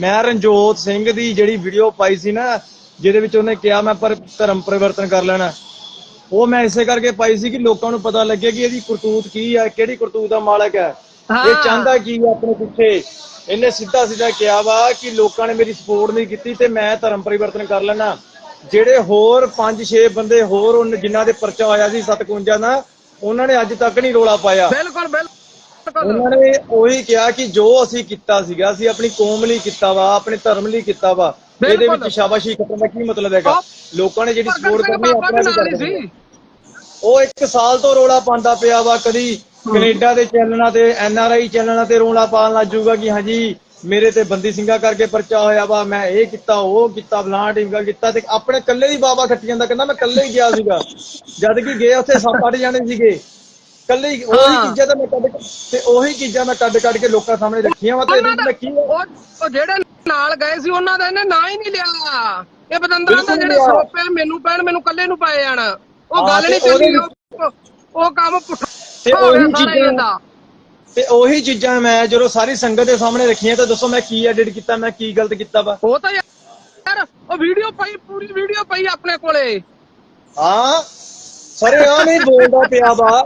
ਮੈਂ ਰਣਜੋਤ ਸਿੰਘ ਦੀ ਜਿਹੜੀ ਵੀਡੀਓ ਪਾਈ ਸੀ ਨਾ ਜਿਹਦੇ ਵਿੱਚ ਉਹਨੇ ਕਿਹਾ ਮੈਂ ਪਰ ਧਰਮ ਪਰਿਵਰਤਨ ਕਰ ਲੈਣਾ। ਉਹ ਮੈਂ ਇਸੇ ਕਰਕੇ ਪਾਈ ਸੀ ਕਿ ਲੋਕਾਂ ਨੂੰ ਪਤਾ ਲੱਗੇ ਕਿ ਇਹਦੀ ਕਰਤੂਤ ਕੀ ਹੈ ਕਿਹੜੀ ਕਰਤੂਤ ਦਾ ਮਾਲਕ ਹੈ। ਇਹ। ਚਾਹੁੰਦਾ ਕੀ ਹੈ ਆਪਣੇ ਪਿੱਛੇ? ਇਹਨੇ ਸਿੱਧਾ ਸਿੱਧਾ ਕਿਹਾ ਵਾ ਕਿ ਲੋਕਾਂ ਨੇ ਮੇਰੀ ਸਪੋਰਟ ਨਹੀਂ ਕੀਤੀ ਤੇ ਮੈਂ ਧਰਮ ਪਰਿਵਰਤਨ ਕਰ ਲੈਣਾ। ਜਿਹੜੇ ਹੋਰ 5-6 ਬੰਦੇ ਹੋਰ ਉਹਨ- ਜਿਨ੍ਹਾਂ ਦੇ ਪਰਚਾ ਹੋਇਆ ਸੀ 57 ਦਾ ਉਹਨਾਂ ਨੇ ਅੱਜ ਤੱਕ ਨਹੀਂ ਰੋਲਾ ਪਾਇਆ। ਬਿਲਕੁਲ। ਉਹਨਾਂ ਨੇ ਉਹੀ ਕਿਹਾ ਕਿ ਜੋ ਅਸੀਂ ਕੀਤਾ ਸੀਗਾ ਅਸੀਂ ਆਪਣੀ ਕੌਮ ਲਈ ਕੀਤਾ ਵਾ ਆਪਣੇ ਧਰਮ ਲਈ ਕੀਤਾ ਵਾ ਇਹਦੇ। ਵਿੱਚ ਸ਼ਾਬਾਸ਼ੀ ਖੱਟਣ ਦਾ ਕੀ ਮਤਲਬ ਹੈਗਾ? ਲੋਕਾਂ ਨੇ ਜਿਹੜੀ ਸਪੋਰਟ ਕਰਨੀ ਆਪਣਾ ਵੀ ਹੀ ਕਰਨੀ ਸੀ। ਉਹ ਇੱਕ ਸਾਲ ਤੋਂ ਰੋਲਾ ਪਾਉਂਦਾ ਪਿਆ ਵਾ ਕਦੀ ਕੈਨੇਡਾ ਦੇ ਚੈਨਲਾਂ ਤੇ ਐਨ ਆਰ ਆਈ ਚੈਨਲਾਂ ਤੇ ਰੋਲਾ ਪਾਉਣ ਲੱਗ ਜਾਊਗਾ ਕਿ ਹਾਂਜੀ ਮੇਰੇ ਤੇ ਬੰਦੀ ਸਿੰਘਾ ਕਰਕੇ ਪਰਚਾ ਹੋਇਆ ਵਾ ਮੈਂ ਇਹ ਕੀਤਾ ਉਹ ਕੀਤਾ ਬਲਾਂ ਟੀਮਗਾ ਕੀਤਾ ਤੇ ਆਪਣੇ ਕੱਲੇ ਦੀ ਬਾਬਾ ਖੱਟੀ ਜਾਂਦਾ ਕਹਿੰਦਾ ਮੈਂ ਕੱਲੇ ਹੀ ਗਿਆ ਸੀਗਾ। ਜਦ ਕਿ ਗਏ ਉੱਥੇ ਸੱਤ ਅੱਠ ਜਾਣੇ ਸੀਗੇ। ਕੱਲੇ ਹੀ ਉਹੀ ਹਾਂ। ਚੀਜ਼ਾਂ ਤਾਂ ਮੈਂ ਕੱਢ ਤੇ ਉਹੀ ਚੀਜ਼ਾਂ ਮੈਂ ਕੱਢ ਕੱਢ ਕੇ ਲੋਕਾਂ ਸਾਹਮਣੇ ਰੱਖੀਆਂ ਵਾ ਤੇ ਇਹਦੇ ਉਹਨਾਂ ਵਿੱਚ ਦਾ ਮੈਂ ਕੀ ਉਹ ਉਹ ਜਿਹੜੇ ਨਾਲ ਗਏ ਸੀ ਉਹਨਾਂ ਦਾ ਇਹਨੇ ਨਾਂ ਹੀ ਨਹੀਂ ਲਿਆ। ਇਹ ਬਦੰਦਰਾਂ ਦਾ ਬਿਲਕੁਲ ਜਿਹੜੇ ਲਿਆ। ਸਰੋਪੇ ਮੈਨੂੰ ਪੈਣ ਮੈਨੂੰ ਕੱਲੇ ਨੂੰ ਪਾਏ ਜਾਣ। ਉਹ ਗੱਲ ਨਹੀਂ ਤੇ ਚੱਲੀ ਉਹਦੇ ਉਹ ਉਹ ਕੰਮ ਪੁੱਠਾ ਤੇ ਹੋ ਗਿਆ ਉਹੀ ਸਾਰਾ ਚੀਜ਼ਾਂ- ਇਹਦਾ। ਤੇ ਉਹੀ ਚੀਜ਼ਾਂ ਮੈਂ ਜਦੋਂ ਸਾਰੀ ਸੰਗਤ ਦੇ ਸਾਹਮਣੇ ਰੱਖੀਆਂ ਤਾਂ ਦੱਸੋ ਮੈਂ ਕੀ ਐਡਿਟ ਕੀਤਾ ਮੈਂ ਕੀ ਗਲਤ ਕੀਤਾ ਵਾ? ਉਹ ਤਾਂ ਯਾਰ ਉਹ ਵੀਡੀਓ ਪਈ ਪੂਰੀ ਵੀਡੀਓ ਪਈ ਆਪਣੇ ਕੋਲੇ। ਹਾਂ। ਸਾਰੇ ਆ ਨਹੀਂ ਬੋਲਦਾ ਪਿਆ ਵਾ।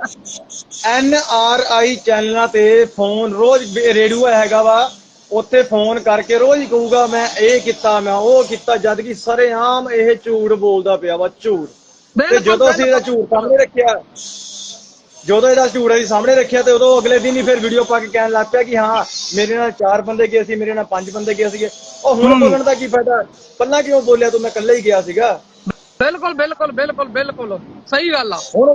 ਐਨ ਆਰ ਆਈ ਚੈਨਲਾਂ ਤੇ ਫੋਨ ਰੋਜ਼ ਰੇਡੀਓ ਹੈਗਾ ਵਾ ਉੱਥੇ ਫੋਨ ਕਰਕੇ ਰੋਜ਼ ਹੀ ਕਹੂਗਾ ਮੈਂ ਇਹ ਕੀਤਾ ਮੈਂ ਉਹ ਕੀਤਾ ਜਦ ਕਿ ਸਰੇਆਮ ਇਹ ਝੂਠ ਬੋਲਦਾ ਪਿਆ ਵਾ ਝੂਠ। ਤੇ ਜਦੋਂ ਅਸੀਂ ਇਹਦਾ ਝੂਠ ਸਾਹਮਣੇ ਰੱਖਿਆ ਜਦੋਂ ਇਹਦਾ ਝੂਠ ਅਸੀਂ ਸਾਹਮਣੇ ਰੱਖਿਆ ਤੇ ਉਦੋਂ ਅਗਲੇ ਦਿਨ ਹੀ ਫਿਰ ਵੀਡੀਓ ਪਾ ਕੇ ਕਹਿਣ ਲੱਗ ਪਿਆ ਕਿ ਹਾਂ ਮੇਰੇ ਨਾਲ ਚਾਰ ਬੰਦੇ ਗਏ ਸੀ ਮੇਰੇ ਨਾਲ ਪੰਜ ਬੰਦੇ ਗਏ ਸੀਗੇ। ਉਹ ਹੁਣ ਬੋਲਣ ਦਾ ਕੀ ਫਾਇਦਾ? ਪਹਿਲਾਂ ਕਿਉਂ ਬੋਲਿਆ ਤੂੰ? ਮੈਂ ਇਕੱਲਾ ਹੀ ਗਿਆ ਸੀਗਾ। ਬਿਲਕੁਲ ਬਿਲਕੁਲ ਬਿਲਕੁਲ ਬਿਲਕੁਲ। ਸਹੀ ਗੱਲ ਆ। ਹੁਣ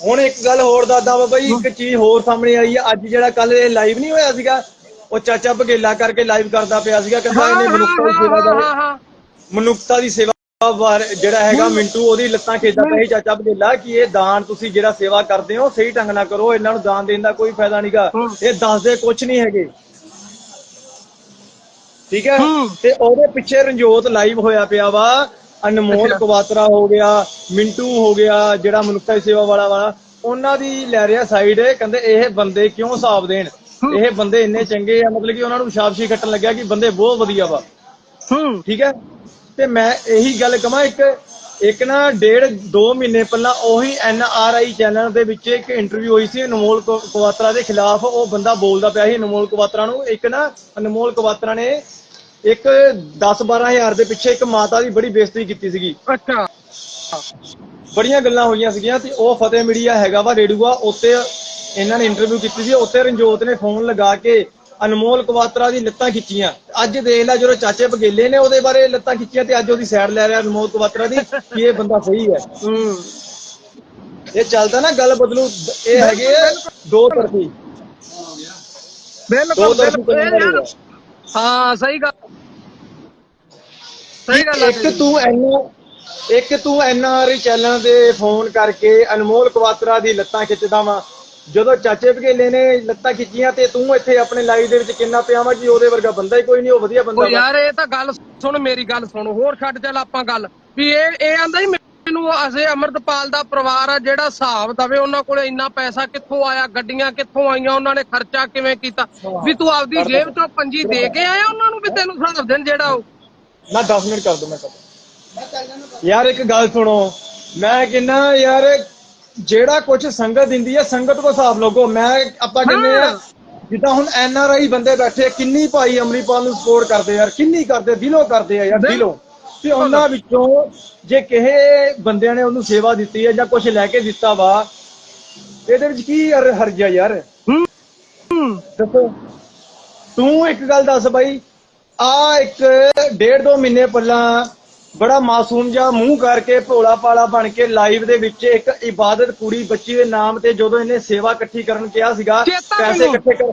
ਹੁਣ ਇੱਕ ਗੱਲ ਹੋਰ ਦੱਸਦਾ ਵਾ ਬਈ ਇੱਕ ਚੀਜ਼ ਹੋਰ ਸਾਹਮਣੇ ਆਈ ਆ। ਅੱਜ ਜਿਹੜਾ ਕੱਲ ਇਹ ਲਾਈਵ ਨਹੀਂ ਹੋਇਆ ਸੀਗਾ ਉਹ ਚਾਚਾ ਬਗੇਲਾ ਕਰਕੇ ਲਾਈਵ ਕਰਦਾ ਪਿਆ ਸੀਗਾ ਕਹਿੰਦਾ ਇਹਨੇ ਮਨੁੱਖਤਾ ਦੀ ਸੇਵਾ ਦਾ ਮਨੁੱਖਤਾ ਦੀ ਸੇਵਾ ਬਾਰੇ ਜਿਹੜਾ ਹੈਗਾ ਮਿੰਟੂ ਉਹਦੀ ਲੱਤਾਂ ਖੇਡਦਾ ਪਿਆ ਚਾਚਾ ਬਗੇਲਾ ਕਿ ਇਹ ਦਾਨ ਤੁਸੀਂ ਜਿਹੜਾ ਸੇਵਾ ਕਰਦੇ ਹੋ ਸਹੀ ਢੰਗ ਨਾਲ ਕਰੋ ਇਹਨਾਂ ਨੂੰ ਦਾਨ ਦੇਣ ਦਾ ਕੋਈ ਫਾਇਦਾ ਨਹੀਂਗਾ। ਇਹ ਦੱਸਦੇ ਕੁਝ ਨਹੀਂ ਹੈਗੇ। ਠੀਕ ਹੈ? ਹੂੰ। ਤੇ ਉਹਦੇ ਪਿੱਛੇ ਰਣਜੋਤ ਲਾਈਵ ਹੋਇਆ ਪਿਆ ਵਾ। ਅਨਮੋਲ। ਕਵਾਤਰਾ ਹੋ ਗਿਆ ਮਿੰਟੂ ਹੋ ਗਿਆ ਜਿਹੜਾ ਮਨੁੱਖਤਾ ਦੀ ਸੇਵਾ ਵਾਲਾ ਵਾਲਾ ਉਹਨਾਂ ਦੀ ਲੈ ਰਿਹਾ ਸਾਈਡ ਕਹਿੰਦੇ ਇਹ ਬੰਦੇ ਕਿਉਂ ਹਿਸਾਬ ਦੇਣ? ਇਹ ਬੰਦੇ ਇੰਨੇ ਚੰਗੇ ਆ ਮਤਲਬ ਕਿ ਉਹਨਾਂ ਨੂੰ ਸ਼ਾਬਸ਼ੀ ਕੱਟਣ ਲੱਗਿਆ ਕਿ ਬੰਦੇ ਬਹੁਤ ਵਧੀਆ ਵਾ। ਹੂੰ। ਠੀਕ ਹੈ? ਤੇ ਮੈਂ ਇਹੀ ਗੱਲ ਕਹਾਂ ਇੱਕ ਇੱਕ ਨਾ ਡੇਢ 2 ਮਹੀਨੇ ਪਹਿਲਾਂ ਉਹੀ ਐਨ ਆਰ ਆਈ ਚੈਨਲ ਦੇ ਵਿੱਚ ਇੱਕ ਇੰਟਰਵਿਊ ਹੋਈ ਸੀ ਅਨਮੋਲ ਕੁਵਾਤਰਾ ਦੇ ਖਿਲਾਫ ਉਹ ਬੰਦਾ ਬੋਲਦਾ ਪਿਆ ਸੀ ਅਨਮੋਲ ਕੁਵਾਤਰਾ ਨੂੰ ਇੱਕ ਨਾ ਅਨਮੋਲ ਕੁਵਾਤਰਾ ਨੇ ਇੱਕ 10 12000 ਦੇ ਪਿੱਛੇ ਇੱਕ ਮਾਤਾ ਦੀ ਬੜੀ ਬੇਇੱਜ਼ਤੀ ਕੀਤੀ ਸੀਗੀ। ਅੱਛਾ। ਬੜੀਆਂ ਗੱਲਾਂ ਹੋਈਆਂ ਸੀਗੀਆਂ ਤੇ ਉਹ ਫਤਿਹ ਮੀਡੀਆ ਹੈਗਾ ਵਾ ਰੇਡੂਆ ਉੱਤੇ ਇਹਨਾਂ ਨੇ ਇੰਟਰਵਿਊ ਕੀਤੀ ਸੀ। ਉੱਤੇ ਰਣਜੋਤ ਨੇ ਫੋਨ ਲਗਾ ਕੇ ਅਨਮੋਲ ਕੁਵਾਤਰਾ ਦੀ ਲੱਤਾਂ ਖਿੱਚੀਆਂ। ਅੱਜ ਦੇਖ ਲੈ ਜਦੋਂ ਚਾਚੇ ਬਗੇਲੇ ਨੇ ਉਹਦੇ ਬਾਰੇ ਲੱਤਾਂ ਖਿੱਚੀਆਂ ਤੇ ਅੱਜ ਉਹਦੀ ਸਾਈਡ ਲੈ ਰਿਹਾ ਅਨਮੋਲ ਕੁਵਾਤਰਾ ਦੀ ਕਿ ਇਹ ਬੰਦਾ ਸਹੀ ਹੈ। ਹੂੰ। ਇਹ ਚੱਲਦਾ ਨਾ ਗੱਲ ਬਦਲੂ ਇਹ ਹੈਗੇ ਦੋ ਤਰਫੀ। ਬਿਲਕੁਲ ਬਿਲਕੁਲ ਹਾਂ ਸਹੀ ਗੱਲ। ਸਹੀ ਗੱਲ ਇੱਕ ਤੂੰ ਐਨਾ ਇੱਕ ਤੂੰ ਐਨਆਰਆਈ ਚੈਨਲ ਦੇ ਫੋਨ ਕਰਕੇ ਅਨਮੋਲ ਕੁਵਾਤਰਾ ਦੀ ਲੱਤਾਂ ਖਿੱਚਦਾ ਵਾ। ਜਦੋਂ ਚਾਚੇ ਬਗੇਲੇ ਨੇ ਲੱਤਾਂ ਖਿੱਚੀਆਂ ਤੇ ਤੂੰ ਇੱਥੇ ਆਪਣੇ ਲਾਈਵ ਦੇ ਵਿੱਚ ਕਿੰਨਾ ਪਿਆ ਵਾ ਕਿ ਉਹਦੇ ਵਰਗਾ ਬੰਦਾ ਹੀ ਕੋਈ ਨਹੀਂ ਉਹ ਵਧੀਆ ਬੰਦਾ ਵਾ। ਯਾਰ ਇਹ ਤਾਂ ਗੱਲ ਸੁਣ ਮੇਰੀ ਗੱਲ ਸੁਣ। ਹੋਰ ਛੱਡ ਚੱਲ ਆਪਾਂ ਗੱਲ। ਵੀ ਇਹ ਇਹ ਆਂਦਾ ਹੀ ਮੈਨੂੰ ਅਸੇ ਅਮਰਤਪਾਲ ਦਾ ਪਰਿਵਾਰ ਆ ਜਿਹੜਾ ਹਿਸਾਬ ਦਵੇ ਉਹਨਾਂ ਕੋਲੇ ਇੰਨਾ ਪੈਸਾ ਕਿੱਥੋਂ ਆਇਆ ਗੱਡੀਆਂ ਕਿੱਥੋਂ ਆਈਆਂ ਉਹਨਾਂ ਨੇ ਖਰਚਾ ਕਿਵੇਂ ਕੀਤਾ? ਵੀ ਤੂੰ ਆਪਦੀ ਜੇਬ ਚੋਂ ਪੰਜੀ ਦੇ ਕੇ ਆਇਆ ਉਹਨਾਂ ਨੂੰ ਵੀ ਤੈਨੂੰ ਹਿਸਾਬ ਦੇਣ ਜਿਹੜਾ ਉਹ? ਮੈਂ 10 ਮਿੰਟ ਕਰ ਦੂੰ ਮੈਂ ਕਰ ਯਾਰ ਇੱਕ ਗੱਲ ਸੁਣੋ। ਮੈਂ ਕਹਿੰਨਾ ਯਾਰ ਜਿਹੜਾ ਕੁਝ ਸੰਗਤ ਦਿੰਦੀ ਹੈ ਸੰਗਤ ਕੋ ਹਿਸਾਬ ਲੋਗੋ। ਮੈਂ ਆਪਾਂ ਕਹਿੰਦੇ ਆ। ਜਿੱਦਾਂ ਹੁਣ ਐਨ ਆਰ ਆਈ ਬੰਦੇ ਬੈਠੇ ਕਿੰਨੀ ਭਾਈ ਅਮਰੀਪਾਲ ਨੂੰ ਸਪੋਰਟ ਕਰਦੇ ਯਾਰ ਕਿੰਨੀ ਕਰਦੇ ਦਿਲੋਂ ਕਰਦੇ ਆ ਯਾਰ ਦਿਲੋਂ। ਤੇ ਉਹਨਾਂ ਵਿੱਚੋਂ ਜੇ ਕਿਸੇ ਬੰਦਿਆਂ ਨੇ ਉਹਨੂੰ ਸੇਵਾ ਦਿੱਤੀ ਹੈ ਜਾਂ ਕੁਝ ਲੈ ਕੇ ਦਿੱਤਾ ਵਾ ਇਹਦੇ ਵਿੱਚ ਕੀ ਹਰ- ਹਰਜ ਯਾਰ ਦੱਸੋ ਤੂੰ ਇੱਕ ਗੱਲ ਦੱਸ ਬਾਈ ਆ ਇੱਕ ਡੇਢ ਦੋ ਮਹੀਨੇ ਪਹਿਲਾਂ ਬੜਾ ਮਾਸੂਮ ਜਿਹਾ ਮੂੰਹ ਕਰਕੇ ਭੋਲਾ ਪਾਲਾ ਬਣ ਕੇ ਲਾਈਵ ਦੇ ਵਿੱਚ ਇੱਕ ਇਬਾਦਤ ਕੁੜੀ ਬੱਚੀ ਦੇ ਨਾਮ ਤੇ ਜਦੋਂ ਇਹਨੇ ਸੇਵਾ ਇਕੱਠੀ ਕਰਨ ਕਿਹਾ ਸੀਗਾ ਪੈਸੇ। ਇਕੱਠੇ ਕਰ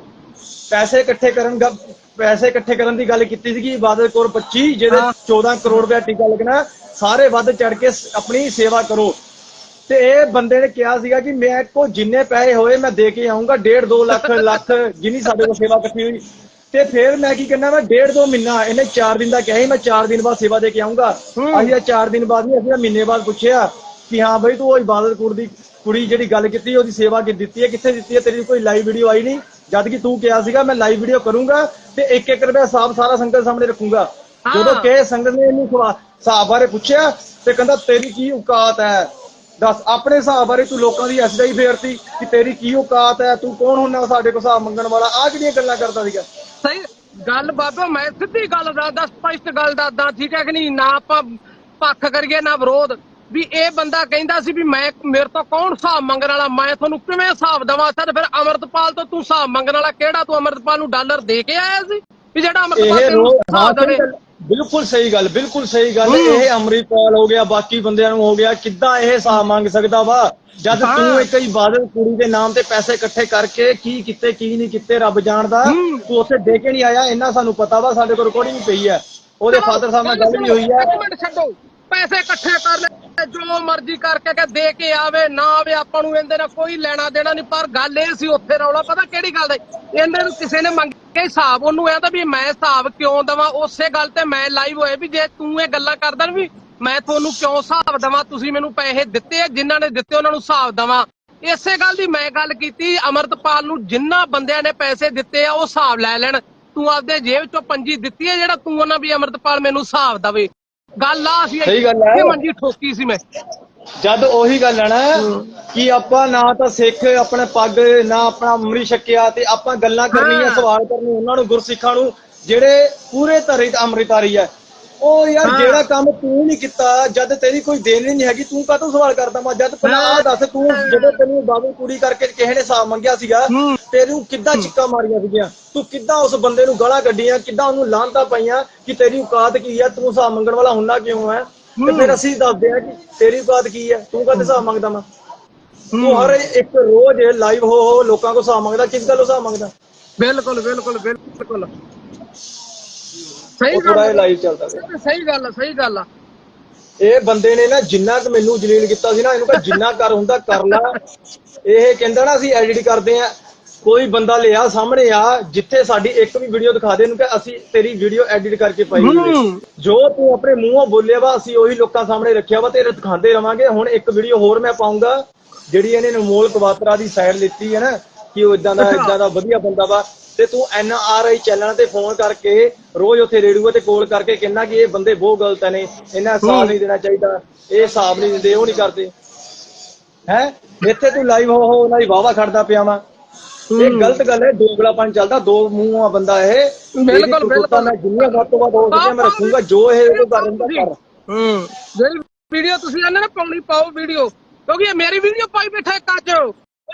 ਪੈਸੇ ਇਕੱਠੇ ਕਰਨ ਪੈਸੇ ਇਕੱਠੇ ਕਰਨ ਦੀ ਗੱਲ ਕੀਤੀ ਸੀਗੀ ਇਬਾਦਤ ਕੌਰ ਬੱਚੀ ਜਿਹਦੇ ਹਾਂ। 14 ਕਰੋੜ ਰੁਪਏ ਟੀਕਾ ਲੱਗਣਾ ਸਾਰੇ ਵੱਧ ਚੜ ਕੇ ਆਪਣੀ ਸੇਵਾ ਕਰੋ ਤੇ ਇਹ ਬੰਦੇ ਨੇ ਕਿਹਾ ਸੀਗਾ ਕਿ ਮੈਂ ਕੋ ਜਿੰਨੇ ਪੈਸੇ ਹੋਏ ਮੈਂ ਦੇ ਕੇ ਆਉਂਗਾ 1.5 2 ਲੱਖ ਲੱਖ ਜਿੰਨੀ ਸਾਡੇ ਕੋਲ ਸੇਵਾ ਇਕੱਠੀ ਹੋਈ ਤੇ ਫਿਰ ਮੈਂ ਕੀ ਕਰਨਾ ਮੈਂ 1.5 2 ਮਹੀਨਾ ਇਹਨੇ 4 ਦਿਨ ਦਾ ਕਿਹਾ ਸੀ ਮੈਂ 4 ਦਿਨ ਬਾਅਦ ਸੇਵਾ ਦੇ ਕੇ ਆਉਂਗਾ। ਅਸੀਂ ਤਾਂ 4 ਦਿਨ ਬਾਅਦ ਨਹੀਂ ਅਸੀਂ ਮਹੀਨੇ ਬਾਅਦ ਪੁੱਛਿਆ ਕਿ ਹਾਂ ਬਈ ਤੂੰ ਉਹ ਇਬਾਦਤ ਕੁੜੀ ਦੀ ਕੁੜੀ ਜਿਹੜੀ ਗੱਲ ਕੀਤੀ ਉਹਦੀ ਸੇਵਾ ਕਿ ਦਿੱਤੀ ਹੈ ਕਿੱਥੇ ਦਿੱਤੀ ਹੈ ਤੇਰੀ ਕੋਈ ਲਾਈਵ ਵੀਡੀਓ ਆਈ ਨਹੀਂ। ਜਦ ਕਿ ਤੂੰ ਕਿਹਾ ਸੀਗਾ ਮੈਂ ਲਾਈਵ ਵੀਡੀਓ ਕਰੂੰਗਾ ਤੇ 1-1 ਰੁਪਏ ਹਿਸਾਬ ਸਾਰਾ ਸੰਗਤ ਸਾਹਮਣੇ ਰੱਖੂੰਗਾ। ਹਾਂ। ਜਦੋਂ ਕਿ ਸੰਗਤ ਨੇ ਇਹਨੂੰ ਹਿਸਾਬ ਬਾਰੇ ਪੁੱਛਿਆ ਤੇ ਕਹਿੰਦਾ ਤੇਰੀ ਕੀ ਔਕਾਤ ਹੈ? ਦੱਸ ਆਪਣੇ ਹਿਸਾਬ ਬਾਰੇ ਤੂੰ ਲੋਕਾਂ ਦੀ ਐਸਦਾਈ ਫੇਰਤੀ ਕਿ ਤੇਰੀ ਕੀ ਔਕਾਤ ਹੈ? ਤੂੰ ਕੌਣ ਹੁੰਨਾ ਸਾਡੇ ਕੋਲ ਹਿਸਾਬ ਮੰਗਣ ਵਾਲਾ? ਆ ਕਿਹੜੀਆਂ ਗੱਲਾਂ ਕਰਦਾ ਸੀਗਾ। ਸਹੀ ਗੱਲ ਬਾਬਾ ਮੈਂ ਸਿੱਧੀ ਗੱਲ ਦੱਸਦਾ ਸਪਸ਼ਟ ਗੱਲ ਦੱਸਦਾ ਠੀਕ ਹੈ ਕਿ ਨਹੀਂ? ਨਾ ਆਪਾਂ ਪੱਖ ਕਰੀਏ ਨਾ ਵਿਰੋਧ। ਵੀ ਇਹ ਬੰਦਾ ਕਹਿੰਦਾ ਸੀ ਵੀ ਮੈਂ ਮੇਰੇ ਤੋਂ ਕੌਣ ਹਿਸਾਬ ਮੰਗਣ ਵਾਲਾ? ਮੈਂ ਤੁਹਾਨੂੰ ਕਿਵੇਂ ਹਿਸਾਬ ਦੇਵਾਂ? ਸਰ ਫਿਰ ਅਮਰਤਪਾਲ ਤੋਂ ਤੂੰ ਹਿਸਾਬ ਮੰਗਣ ਵਾਲਾ ਕਿਹੜਾ? ਤੂੰ ਅਮਰਤਪਾਲ ਨੂੰ ਡਾਲਰ ਦੇ ਕੇ ਆਇਆ ਸੀ ਵੀ ਜਿਹੜਾ ਅਮਰਤਪਾਲ ਹਾਂ ਹਿਸਾਬ ਦੇਵੇ। ਬਿਲਕੁਲ ਸਹੀ ਗੱਲ ਬਿਲਕੁਲ ਸਹੀ ਗੱਲ। ਹੂੰ। ਇਹ ਅਮਰੀਪਾਲ ਹੋ ਗਿਆ ਬਾਕੀ ਬੰਦਿਆਂ ਨੂੰ ਹੋ ਗਿਆ। ਕਿੱਦਾਂ ਇਹ ਹਿਸਾਬ ਮੰਗ ਸਕਦਾ ਵਾ? ਜਦ ਹਾਂ। ਤੂੰ ਇੱਕ ਇਬਾਦਤ ਕੁੜੀ ਦੇ ਨਾਮ ਤੇ ਪੈਸੇ ਇਕੱਠੇ ਕਰਕੇ ਕੀ ਕੀਤੇ ਕੀ ਨਹੀਂ ਕੀਤੇ ਰੱਬ ਜਾਣਦਾ। ਹੂੰ। ਤੂੰ ਉੱਥੇ ਦੇ ਕੇ ਨਹੀਂ ਆਇਆ ਇੰਨਾ ਸਾਨੂੰ ਪਤਾ ਵਾ ਸਾਡੇ ਕੋਲ ਰਿਕਾਰਡਿੰਗ ਪਈ ਹੈ। ਉਹਦੇ ਫਾਦਰ ਸਾਹਿਬ ਨਾਲ ਗੱਲ ਵੀ ਹੋਈ ਹੈ। ਪੈਸੇ ਇਕੱਠੇ ਕਰ ਲੈ। ਜੋ ਮਰਜ਼ੀ ਕਰਕੇ ਕਿ ਦੇ ਕੇ ਆਵੇ, ਨਾ ਆਵੇ, ਆਪਾਂ ਨੂੰ ਇਹਦੇ ਨਾਲ ਕੋਈ ਲੈਣਾ ਦੇਣਾ ਨਹੀਂ, ਪਰ ਗੱਲ ਇਹ ਸੀ, ਉੱਥੇ ਰੌਲਾ ਪਤਾ ਕਿਹੜੀ ਗੱਲ ਦਾ ਇਹਦੇ ਨੂੰ ਕਿਸੇ ਨੇ ਮੰਗੇ ਹਿਸਾਬ, ਉਹਨੂੰ ਕਹਿੰਦਾ ਵੀ ਮੈਂ ਹਿਸਾਬ ਕਿਉਂ ਦਵਾਂ? ਉਸੇ ਗੱਲ ਤੇ ਮੈਂ ਲਾਈਵ ਹੋਏ ਵੀ ਜੇ ਤੂੰ ਇਹ ਗੱਲਾਂ ਕਰਦਾ ਵੀ ਮੈਂ ਤੁਹਾਨੂੰ ਕਿਉਂ ਹਿਸਾਬ ਦਵਾਂ? ਤੁਸੀਂ ਮੈਨੂੰ ਪੈਸੇ ਦਿੱਤੇ ਆ, ਜਿਨ੍ਹਾਂ ਨੇ ਦਿੱਤੇ, ਉਹਨਾਂ ਨੂੰ ਹਿਸਾਬ ਦਵਾਂ। ਇਸੇ ਗੱਲ ਦੀ ਮੈਂ ਗੱਲ ਕੀਤੀ, ਅਮਰਤਪਾਲ ਨੂੰ ਜਿੰਨਾ ਬੰਦਿਆਂ ਨੇ ਪੈਸੇ ਦਿੱਤੇ ਆ, ਉਹ ਹਿਸਾਬ ਲੈ ਲੈਣ। ਤੂੰ ਆਪਦੇ ਜੇਬ ਚੋਂ ਪੰਜੀ ਦਿੱਤੀ ਹੈ ਜਿਹੜਾ ਤੂੰ ਉਹਨਾਂ ਵੀ ਅਮਰਤਪਾਲ ਮੈਨੂੰ ਹਿਸਾਬ ਦਵੇ। ਗੱਲ ਆ ਸੀ ਸਹੀ ਗੱਲ ਹੈ। ਮੰਡੀ ਠੋਕੀ ਸੀ ਮੈਂ ਜਦ ਉਹੀ ਗੱਲ ਹੈ ਨਾ ਕਿ ਆਪਾਂ ਨਾ ਤਾਂ ਸਿੱਖ ਆਪਣੇ ਪੱਗ ਨਾ ਆਪਣਾ ਅੰਮ੍ਰਿਤ ਛਕਿਆ ਤੇ ਆਪਾਂ ਗੱਲਾਂ ਕਰਨੀਆਂ ਹਾਂ। ਸਵਾਲ ਕਰਨੇ ਉਹਨਾਂ ਨੂੰ ਗੁਰਸਿੱਖਾਂ ਨੂੰ ਜਿਹੜੇ ਪੂਰੇ ਧਰੇ ਅੰਮ੍ਰਿਤਾਰੀ ਹੈ ਉਹ ਯਾਰ। ਜਿਹੜਾ ਕੰਮ ਤੂੰ ਨਹੀਂ ਕੀਤਾ ਜਦ ਤੇਰੀ ਕੋਈ ਦੇਣ ਨਹੀਂ ਹੈਗੀ ਤੂੰ ਕਾਹਤੋਂ ਸਵਾਲ ਕਰਦਾ ਮੈਂ ਜਦ ਪਹਿਲਾਂ ਆਹ ਦੱਸ ਤੂੰ ਜਦੋਂ ਤੈਨੂੰ ਬਾਬੂ ਕੁੜੀ ਕਰਕੇ ਕਿਸੇ ਨੇ ਹਿਸਾਬ ਮੰਗਿਆ ਸੀਗਾ। ਤੈਨੂੰ ਕਿੱਦਾਂ ਚਿੱਕਾ ਮਾਰੀਆਂ ਸੀਗੀਆਂ? ਤੂੰ ਕਿੱਦਾਂ ਉਸ ਬੰਦੇ ਨੂੰ ਗਾਲਾਂ ਕੱਢੀਆਂ? ਕਿੱਦਾਂ ਉਹਨੂੰ ਲਾਂਤਾਂ ਪਾਈਆਂ ਕਿ ਤੇਰੀ ਔਕਾਤ ਕੀ ਹੈ? ਤੂੰ ਹਿਸਾਬ ਮੰਗਣ ਵਾਲਾ ਹੁੰਨਾ ਕਿਉਂ ਹੈ? ਤੇ ਫਿਰ ਅਸੀਂ ਦੱਸਦੇ ਆ ਕਿ ਤੇਰੀ ਔਕਾਤ ਕੀ ਹੈ? ਤੂੰ ਕਦੇ ਹਿਸਾਬ ਮੰਗਦਾ ਮੈਂ ਤੂੰ ਹਰ ਇੱਕ ਰੋਜ਼ ਲਾਈਵ ਹੋ ਲੋਕਾਂ ਕੋਲ ਹਿਸਾਬ ਮੰਗਦਾ ਕਿਸ ਗੱਲ ਹਿਸਾਬ ਮੰਗਦਾ? ਬਿਲਕੁਲ ਬਿਲਕੁਲ ਬਿਲਕੁਲ। ਸਹੀ ਥੋੜਾ ਗੱਲ ਆ। ਲਾਈਵ ਚੱਲਦਾ ਪਿਆ। ਸਹੀ ਗੱਲ ਆ ਸਹੀ ਗੱਲ ਆ। ਇਹ ਬੰਦੇ ਨੇ ਨਾ ਜਿੰਨਾ ਕੁ ਮੈਨੂੰ ਜਲੀਲ ਕੀਤਾ ਸੀ ਨਾ ਇਹਨੂੰ ਕਹ ਜਿੰਨਾ ਕਰ ਹੁੰਦਾ ਕਰ ਲੈ। ਇਹ ਕਹਿੰਦਾ ਨਾ ਅਸੀਂ ਐਡਿਟ ਕਰਦੇ ਆ ਕੋਈ ਬੰਦਾ ਲਿਆ ਸਾਹਮਣੇ ਆ ਜਿੱਥੇ ਸਾਡੀ ਇੱਕ ਵੀ ਵੀਡੀਓ ਦਿਖਾ ਦੇ ਇਹਨੂੰ ਕਿ ਅਸੀਂ ਤੇਰੀ ਵੀਡੀਓ ਐਡਿਟ ਕਰਕੇ ਪਾਈ ਹੋਈ। ਜੋ ਤੂੰ ਆਪਣੇ ਮੂੰਹੋਂ ਬੋਲਿਆ ਵਾ ਅਸੀਂ ਉਹੀ ਲੋਕਾਂ ਸਾਹਮਣੇ ਰੱਖਿਆ ਵਾ ਤੇਰੇ ਦਿਖਾਉਂਦੇ ਰਵਾਂਗੇ। ਹੁਣ ਇੱਕ ਵੀਡੀਓ ਹੋਰ ਮੈਂ ਪਾਉਂਗਾ ਜਿਹੜੀ ਇਹਨੇ ਅਨਮੋਲ ਕਵਾਤਰਾ ਦੀ ਸਾਈਡ ਲਿੱਤੀ ਹੈ ਨਾ ਕਿ ਉਹ ਇਦਾਂ ਦਾ ਇਦਾਂ ਦਾ ਵਧੀਆ ਬੰਦਾ ਵਾ। ਤੇ ਤੂੰ ਐਨ ਆਰ ਆਈ ਚੈਨਲ ਤੇ ਫੋਨ ਕਰਕੇ ਰੋਜ਼ ਉੱਥੇ ਰੇਡੂਏ ਤੇ ਕਾਲ ਕਰਕੇ ਕਹਿੰਦਾ ਕਿ ਇਹ ਬੰਦੇ ਬਹੁਤ ਗਲਤ ਨੇ ਇਹਨਾਂ ਹਿਸਾਬ ਨਹੀਂ ਦੇਣਾ ਚਾਹੀਦਾ ਇਹ ਹਿਸਾਬ ਨਹੀਂ ਦਿੰਦੇ ਉਹ ਨਹੀਂ ਕਰਦੇ। ਹੈ? ਇੱਥੇ ਤੂੰ ਲਾਈਵ ਹੋ ਹੋ ਉਹਨਾਂ ਦੀ ਵਾਵਾ ਖੜਦਾ ਪਿਆ ਵਾ। ਇਹ ਗਲਤ ਗੱਲ ਹੈ ਦੋਗਲਾਪਨ ਚੱਲਦਾ ਦੋ ਮੂੰਹਾਂ ਬੰਦਾ ਇਹ। ਬਿਲਕੁਲ, ਬਿਲਕੁਲ। ਮੈਂ ਜਿੰਨੀਆਂ ਵੱਧ ਤੋਂ ਵੱਧ ਹੋ ਸਕੇ ਮੈਂ ਰੱਖੂੰਗਾ ਜੋ ਇਹ ਉਹ ਕਰ ਰਿਹਾ ਕਰ ਹੂੰ। ਜਿਹੜੀ ਵੀਡੀਓ ਤੁਸੀਂ ਕਹਿੰਦੇ ਨਾ ਪਾਉਣੀ ਪਾਓ ਵੀਡੀਓ। ਕਿਉਂਕਿ ਇਹ ਮੇਰੀ ਵੀਡੀਓ ਪਾਈ ਬੈਠਾ ਇੱਕ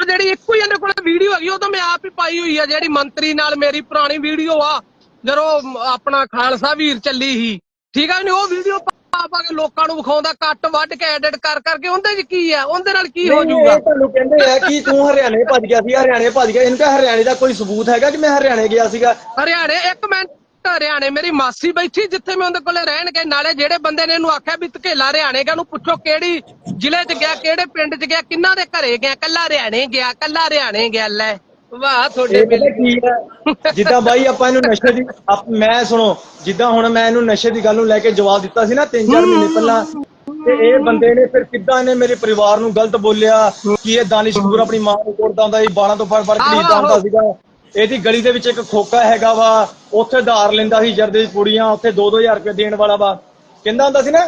ਉਹ ਜਿਹੜੀ ਇੱਕੋ ਹੀ ਇਹਦੇ ਕੋਲ ਵੀਡੀਓ ਹੈਗੀ ਉਹ ਤਾਂ ਮੈਂ ਆਪ ਹੀ ਪਾਈ ਹੋਈ ਆ ਜਿਹੜੀ ਮੰਤਰੀ ਨਾਲ ਮੇਰੀ ਪੁਰਾਣੀ ਵੀਡੀਓ ਆ ਜਦੋਂ ਆਪਣਾ ਖਾਲਸਾ ਵੀਰ ਚੱਲੀ ਸੀ। ਠੀਕ ਆ ਨਹੀਂ? ਉਹ ਵੀਡੀਓ ਪਾ ਪਾ ਕੇ ਲੋਕਾਂ ਨੂੰ ਵਿਖਾਉਂਦਾ ਕੱਟ ਵੱਢ ਕੇ ਐਡਿਟ ਕਰ ਕਰਕੇ ਉਹਦੇ 'ਚ ਕੀ ਆ? ਉਹਦੇ ਨਾਲ ਕੀ ਹੋ ਜਾਊਗਾ? ਤੁਹਾਨੂੰ ਕਹਿੰਦੇ ਆ ਕਿ ਤੂੰ ਹਰਿਆਣੇ ਭੱਜ ਗਿਆ ਸੀ ਹਰਿਆਣੇ ਭੱਜ ਗਿਆ ਇਨਕਾ ਹਰਿਆਣੇ ਦਾ ਕੋਈ ਸਬੂਤ ਹੈਗਾ ਕਿ ਮੈਂ ਹਰਿਆਣੇ ਗਿਆ ਸੀਗਾ? ਹਰਿਆਣੇ ਇੱਕ ਮਿੰਟ। ਹਰਿਆਣੇ ਮੇਰੀ ਮਾਸੀ ਬੈਠੀ ਜਿੱਥੇ ਮੈਂ ਉਹਦੇ ਕੋਲੇ ਰਹਿਣਗੇ ਨਾਲੇ ਜਿਹੜੇ ਬੰਦੇ ਨੇ ਇਹਨੂੰ ਆਖਿਆ ਵੀ ਧਕੇਲਾ ਹਰਿਆਣੇ ਗਿਆ ਨੂੰ ਪੁੱਛੋ ਕਿਹੜੀ ਜ਼ਿਲ੍ਹੇ 'ਚ ਗਿਆ ਕਿਹੜੇ ਪਿੰਡ 'ਚ ਗਿਆ ਕਿੰਨਾ ਦੇ ਘਰੇ ਗਿਆ ਕੱਲਾ ਹਰਿਆਣੇ ਗਿਆ ਕੱਲਾ ਹਰਿਆਣੇ ਗਿਆ ਲੈ। ਵਾਹ ਤੁਹਾਡੇ ਕੀ ਹੈ ਜਿੱਦਾਂ ਬਾਈ ਆਪਾਂ ਇਹਨੂੰ ਨਸ਼ੇ ਦੀ ਮੈਂ ਸੁਣੋ ਜਿੱਦਾਂ ਹੁਣ ਮੈਂ ਇਹਨੂੰ ਨਸ਼ੇ ਦੀ ਗੱਲ ਨੂੰ ਲੈ ਕੇ ਜਵਾਬ ਦਿੱਤਾ ਸੀ ਨਾ 3-4 ਮਹੀਨੇ ਪਹਿਲਾਂ ਤੇ ਇਹ ਬੰਦੇ ਨੇ ਫਿਰ ਕਿੱਦਾਂ ਇਹਨੇ ਮੇਰੇ ਪਰਿਵਾਰ ਨੂੰ ਗਲਤ ਬੋਲਿਆ ਕਿ ਇਹ ਦਾਨਿਸ਼ਪੁਰ ਆਪਣੀ ਮਾਂ ਨੂੰ ਕੁੱਟਦਾ ਹੁੰਦਾ ਸੀ ਬਾਲਾਂ ਤੋਂ ਫੜ ਫੜ ਕੇ ਲੀਦਾ ਹੁੰਦਾ। ਸੀਗਾ। ਇਹਦੀ ਗਲੀ ਦੇ ਵਿੱਚ ਇੱਕ ਖੋਕਾ ਹੈਗਾ ਵਾ ਉੱਥੇ ਧਾਰ ਲੈਂਦਾ ਸੀ ਜਰਦੇ ਦੀ ਕੁੜੀਆਂ ਉੱਥੇ 2-2000 ਰੁਪਏ ਦੇਣ ਵਾਲਾ ਵਾ। ਕਹਿੰਦਾ ਹੁੰਦਾ ਸੀ ਨਾ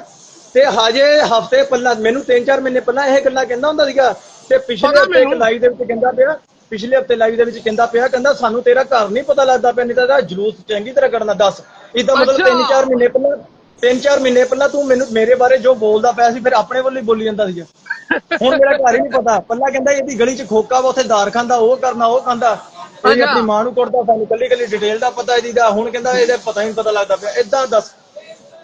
ਤੇ ਹਜੇ ਹਫ਼ਤੇ ਪਹਿਲਾਂ ਮੈਨੂੰ 3-4 ਮਹੀਨੇ ਪਹਿਲਾਂ ਇਹ ਗੱਲਾਂ ਕਹਿੰਦਾ ਹੁੰਦਾ ਸੀਗਾ ਤੇ ਪਿਛਲੇ ਹਫ਼ਤੇ ਇੱਕ। ਲਾਈਵ ਦੇ ਵਿੱਚ ਕਹਿੰਦਾ ਪਿਆ ਪਿਛਲੇ ਹਫ਼ਤੇ ਲਾਈਵ ਦੇ ਵਿੱਚ ਕਹਿੰਦਾ ਪਿਆ ਕਹਿੰਦਾ ਸਾਨੂੰ ਤੇਰਾ ਘਰ ਨਹੀਂ ਪਤਾ ਲੱਗਦਾ ਪਿਆ ਨਹੀਂ ਤਾਂ ਜਲੂਸ ਚੰਗੀ ਤਰ੍ਹਾਂ ਕੱਢਣਾ ਦੱਸ। ਇਦਾਂ ਮਤਲਬ ਅੱਛਾ। 3-4 ਮਹੀਨੇ ਪਹਿਲਾਂ 3-4 ਮਹੀਨੇ ਪਹਿਲਾਂ ਤੂੰ ਮੈਨੂੰ ਮੇਰੇ ਬਾਰੇ ਜੋ ਬੋਲਦਾ ਪਿਆ ਸੀ ਫਿਰ ਆਪਣੇ ਵੱਲੋਂ ਹੀ ਬੋਲੀ ਜਾਂਦਾ ਸੀਗਾ। ਹੁਣ ਮੇਰਾ ਘਰ ਹੀ ਨਹੀਂ ਪਤਾ। ਪਹਿਲਾਂ ਕਹਿੰਦਾ ਇਹਦੀ ਗਲੀ 'ਚ ਖੋਕਾ ਵਾ ਉੱਥੇ ਦਾਰ ਖਾਂਦਾ ਉਹ ਕਰਨਾ ਉਹ ਖਾਂਦਾ। ਇਹ। ਆਪਣੀ ਮਾਂ ਨੂੰ ਕੁੱਟਦਾ ਸਾਨੂੰ ਕੱਲੀ ਕੱਲੀ ਡਿਟੇਲ ਦਾ ਪਤਾ ਇਹਦੀ ਦਾ ਹੁਣ ਕਹਿੰਦਾ ਇਹਦੇ ਪਤਾ ਹੀ ਨਹੀਂ ਪਤਾ ਲੱਗਦਾ ਪਿਆ ਇਦਾਂ ਦੱਸ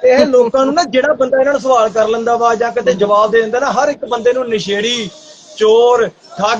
ਇਹ ਲੋਕਾਂ ਨੂੰ ਨਾ ਜਿਹੜਾ ਬੰਦਾ ਇਹਨਾਂ ਨੂੰ ਸਵਾਲ ਕਰ ਲੈਂਦਾ ਵਾ ਜਾਂ ਕਿਤੇ ਜਵਾਬ ਦੇ ਦਿੰਦਾ ਨਾ ਹਰ ਇੱਕ ਬੰਦੇ ਨੂੰ ਨਸ਼ੇੜੀ ਚੋਰ ਠੱਗ